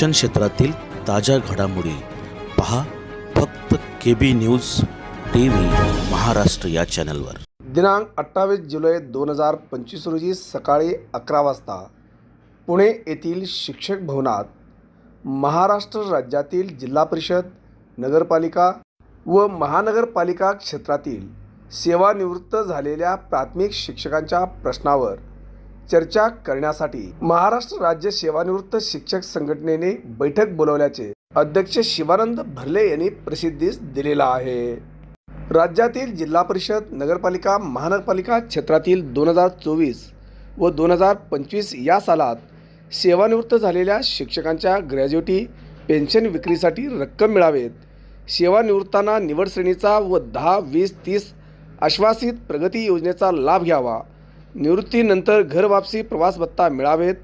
शिक्षण क्षेत्रातील ताज्या घडामोडी पहा फक्त K B news T V Maharashtra या चॅनलवर. दिनांक अठ्ठावीस जुलै दोन हजार पंचवीस रोजी सकाळी अकरा वाजता पुणे येथील शिक्षक भवनात महाराष्ट्र राज्यातील जिल्हा परिषद नगरपालिका व महानगरपालिका क्षेत्रातील सेवानिवृत्त झालेल्या प्राथमिक शिक्षकांच्या प्रश्नावर चर्चा करण्यासाठी महाराष्ट्र राज्य सेवानिवृत्त शिक्षक संघटनेने बैठक बोलवल्याचे अध्यक्ष शिवानंद भरले यांनी प्रसिद्धीस दिलेला आहे. राज्यातील जिल्हा परिषद नगरपालिका महानगरपालिका क्षेत्रातील दोन हजार चोवीस व दोन हजार पंचवीस या सालात सेवानिवृत्त झालेल्या शिक्षकांच्या ग्रॅज्युटी पेन्शन विक्रीसाठी रक्कम मिळावेत. सेवानिवृत्तांना निवड श्रेणीचा व दहा वीस तीस आश्वासित प्रगती योजनेचा लाभ घ्यावा. निवृत्तीनंतर घर वापसी प्रवास भत्ता मिळावेत.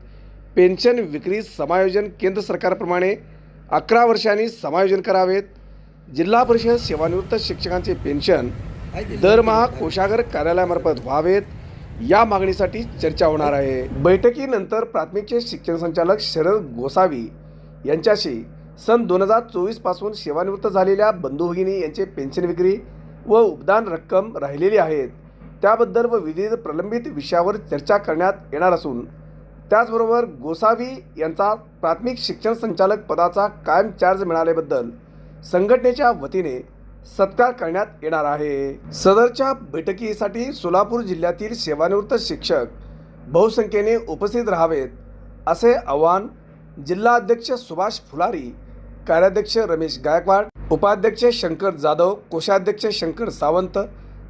पेन्शन विक्री समायोजन केंद्र सरकारप्रमाणे अकरा वर्षांनी समायोजन करावेत. जिल्हा परिषद सेवानिवृत्त शिक्षकांचे पेन्शन दरमहा कोषागर कार्यालयामार्फत व्हावेत. या मागणीसाठी चर्चा होणार आहे. बैठकीनंतर प्राथमिकचे शिक्षण संचालक शरद गोसावी यांच्याशी सन दोन हजार चोवीसपासून सेवानिवृत्त झालेल्या बंधू भगिनी यांचे पेन्शन विक्री व उपदान रक्कम राहिलेली आहेत. त्याबद्दल व विविध प्रलंबित विषयावर चर्चा करण्यात येणार असून त्याचबरोबर गोसावी यांचा प्राथमिक शिक्षण संचालक पदाचा कायम चार्ज मिळाल्याबद्दल संघटनेच्या वतीने सत्कार करण्यात येणार आहे. सदरच्या बैठकीसाठी सोलापूर जिल्ह्यातील सेवानिवृत्त शिक्षक बहुसंख्येने उपस्थित राहावेत असे आवाहन जिल्हा अध्यक्ष सुभाष फुलारी कार्याध्यक्ष रमेश गायकवाड उपाध्यक्ष शंकर जाधव कोषाध्यक्ष शंकर सावंत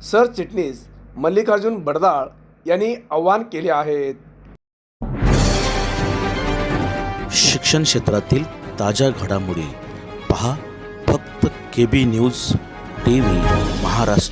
सरचिटणीस मल्लिकार्जुन बडदाळ यांनी आवाहन केले आहेत. शिक्षण क्षेत्रातील ताज्या घडामोडी पहा फक्त K B news T V Maharashtra.